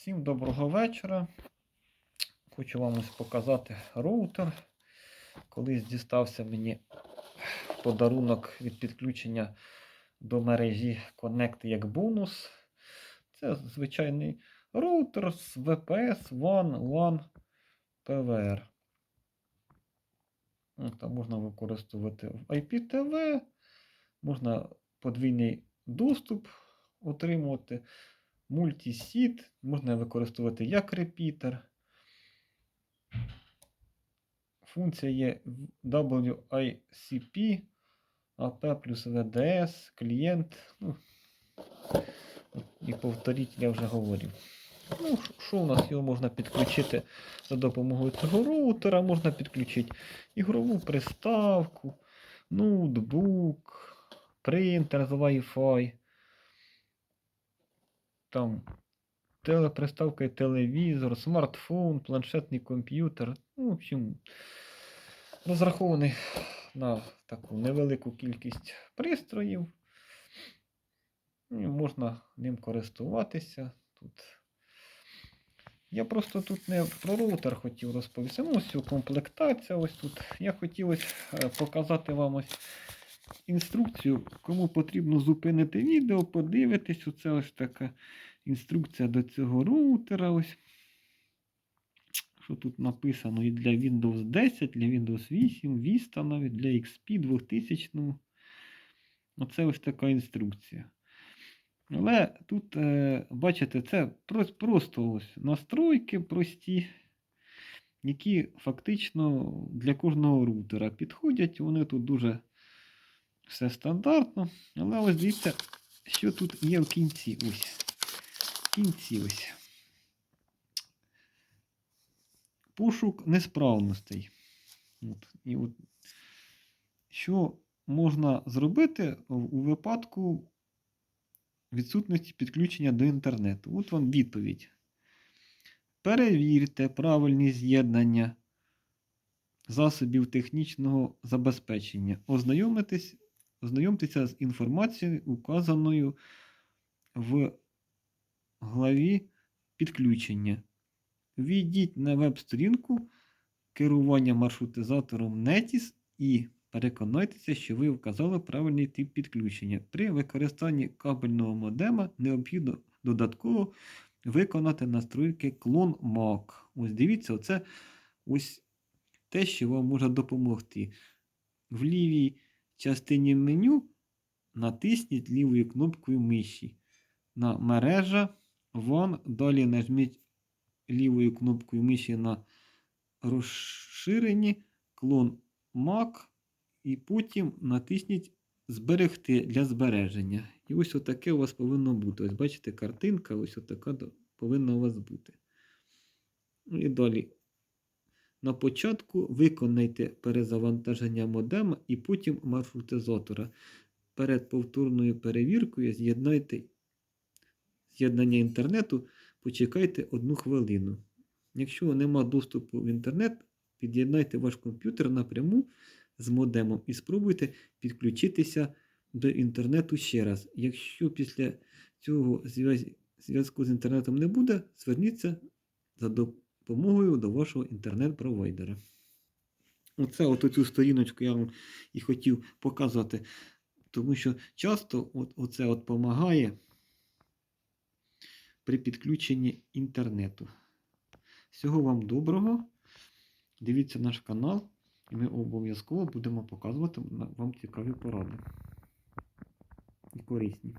Всім доброго вечора. Хочу вам ось показати роутер. Колись дістався мені подарунок від підключення до мережі Connect як бонус. Це звичайний роутер з VPS WAN WAN PVR. Ну, Там можна використовувати в IPTV, можна подвійний доступ отримувати мультісіт, можна використовувати як репітер. Функція є WICP, AP плюс VDS, клієнт. Ну, і повторіть, я вже говорив. Ну, що у нас його можна підключити за допомогою цього роутера, можна підключити ігрову приставку, ноутбук, принтер з Wi-Fi там телеприставка телевізор, смартфон, планшетний комп'ютер. Ну, в общем, розрахований на таку невелику кількість пристроїв. І можна ним користуватися. Тут. Я просто тут не про роутер хотів розповісти. Ну, ось комплектація ось тут. Я хотів ось е, показати вам ось інструкцію, кому потрібно зупинити відео, подивитись. Оце ось така інструкція до цього роутера. Ось. Що тут написано і для Windows 10, для Windows 8, Vista навіть для XP 2000. Оце ось така інструкція. Але тут, е, бачите, це просто ось настройки прості, які фактично для кожного роутера підходять. Вони тут дуже все стандартно. Але ось дивіться, що тут є в кінці. Ось. В кінці ось. Пошук несправностей. От. І от, Що можна зробити у випадку відсутності підключення до інтернету? От вам відповідь. Перевірте правильність з'єднання засобів технічного забезпечення. Ознайомитись Ознайомтеся з інформацією, указаною в главі підключення. Війдіть на веб-сторінку керування маршрутизатором NETIS і переконайтеся, що ви вказали правильний тип підключення. При використанні кабельного модема необхідно додатково виконати настройки клон MAC. Ось дивіться, це ось те, що вам може допомогти. В лівій частині меню натисніть лівою кнопкою миші на мережа WAN. Далі нажміть лівою кнопкою миші на розширені клон MAC. І потім натисніть Зберегти для збереження. І ось отаке у вас повинно бути. Ось бачите, картинка, ось отака повинна у вас бути. І далі на початку виконайте перезавантаження модема і потім маршрутизатора. Перед повторною перевіркою з'єднайте з'єднання інтернету, почекайте одну хвилину. Якщо нема доступу в інтернет, під'єднайте ваш комп'ютер напряму з модемом і спробуйте підключитися до інтернету ще раз. Якщо після цього зв'язку з інтернетом не буде, зверніться за допомогою допомогою до вашого інтернет-провайдера. Оце от цю сторіночку я вам і хотів показати, тому що часто от, оце от допомагає при підключенні інтернету. Всього вам доброго. Дивіться наш канал, і ми обов'язково будемо показувати вам цікаві поради і корисні.